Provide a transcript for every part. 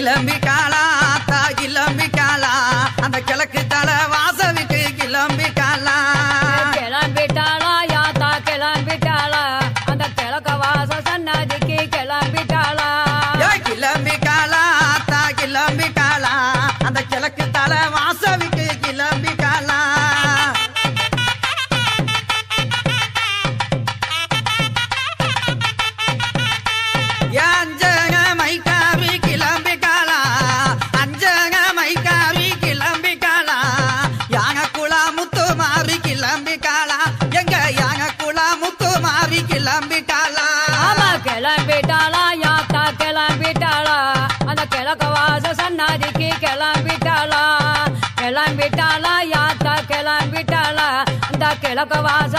கிளம்பி காலா தா கிளம்பி காலா அந்த கிழக்கு lo que va a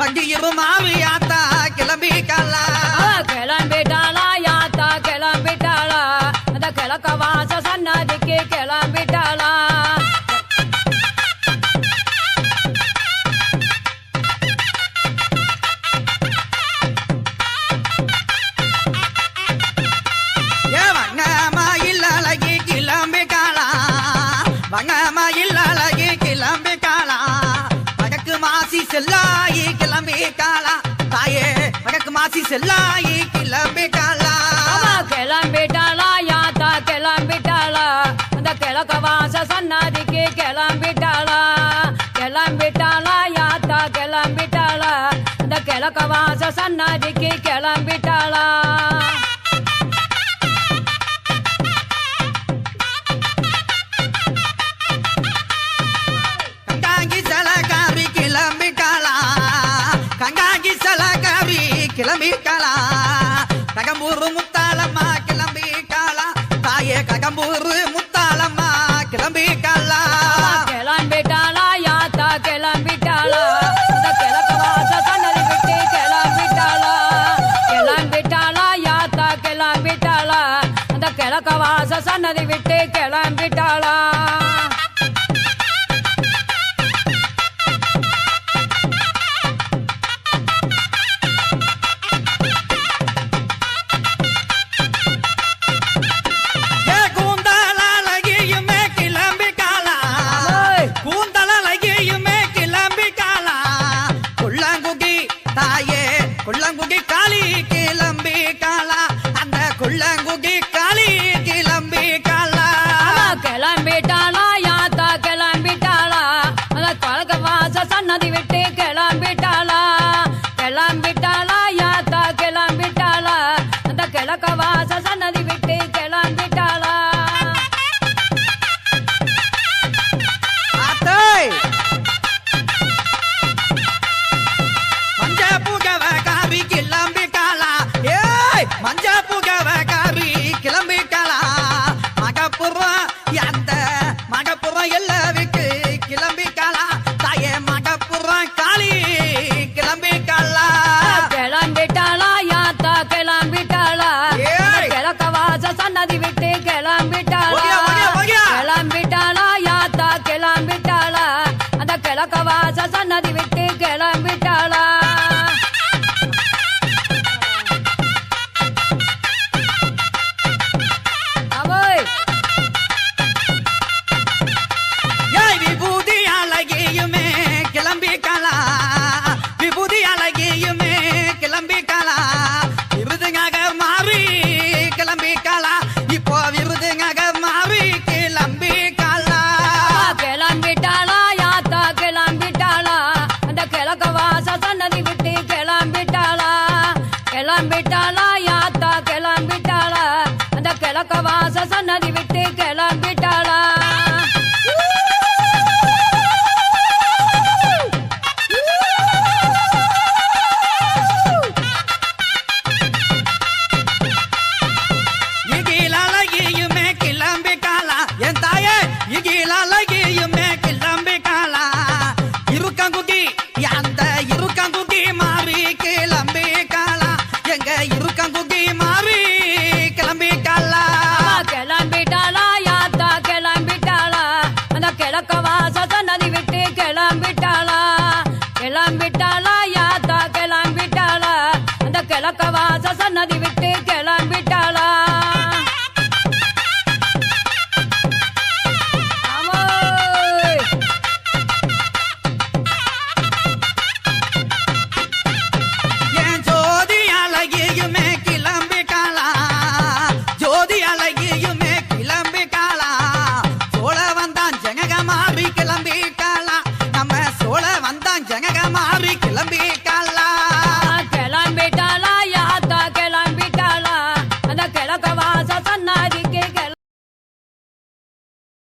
வண்டியும் மாவியாத்தா கிளம்பிக்கலாம் கிளம்பிட்டா ಬೇಕಾಲ ತಾಯೇ ಮಡಕ್ ಮಾಸಿ ಸೆಲ್ಲಾಯಿ ಕಿಲಂಬಿಟಾಲ ಕಿಲಂಬಿಟಾಲ ಯಾತ ಕಿಲಂಬಿಟಾಲ அந்த கிழக்க வாச சன்னாதிக்கு கிளம்பிட்டாளா கிளம்பிட்டாளா யாத்தா கிளம்பிட்டாளா அந்த கிழக்க வாச சன்னாதிக்கு கிளம்பிட்டாளா கிளம்பி காலா ககம்பூர் முத்தாலம்மா கிளம்பி காலா தாயே ககம்பூர் முத்தாலம்மா கிளம்பி காலா கிளம்பிட்டாளா யாத்தா கிளம்பிட்டாளா? கிழக்க வாச சன்னதி விட்டு கிளம்பிட்டாளா? Dale. கிழக்க வாச சன்னதி விட்டு சசன்னதி விட்டு கிளம்பி